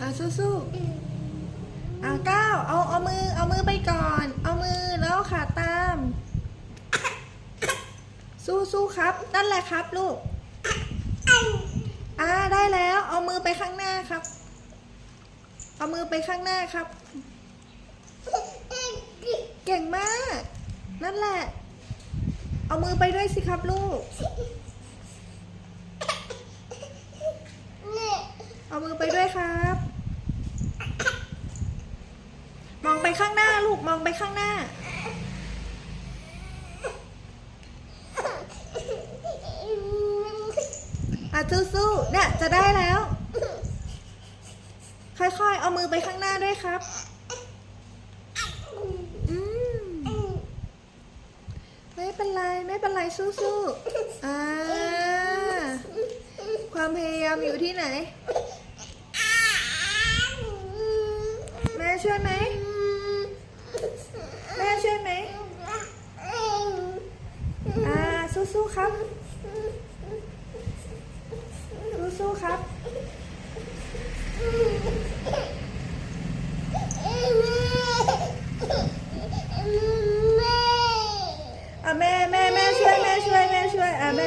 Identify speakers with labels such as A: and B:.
A: อะสู้ๆอะก้าวเอาเอามือเอามือไปก่อน เอามือแล้วเอาขาตาม สู้ๆครับ นั่นแหละครับลูกอ่าได้แล้วเอามือไปข้างหน้าครับ เอามือไปข้างหน้าครับ เก่งมาก นั่นแหละ เอามือไปด้วยสิครับลูก เอามือไปด้วยครับ มองไปข้างหน้าลูกมองไปข้างหน้า อะสู้ๆเนี่ยจะได้แล้ว ค่อยๆ เอามือไปข้างหน้าด้วยครับมไม่เป็นไร ไม่เป็นไรสู้ๆอ่าความพยายามอยู่ที่ไหน แม่ช่วยไหม สู้ๆครับ สู้ๆครับแม่แม่แม่ช่วยแม่ช่วยแม่ช่วยอะแม่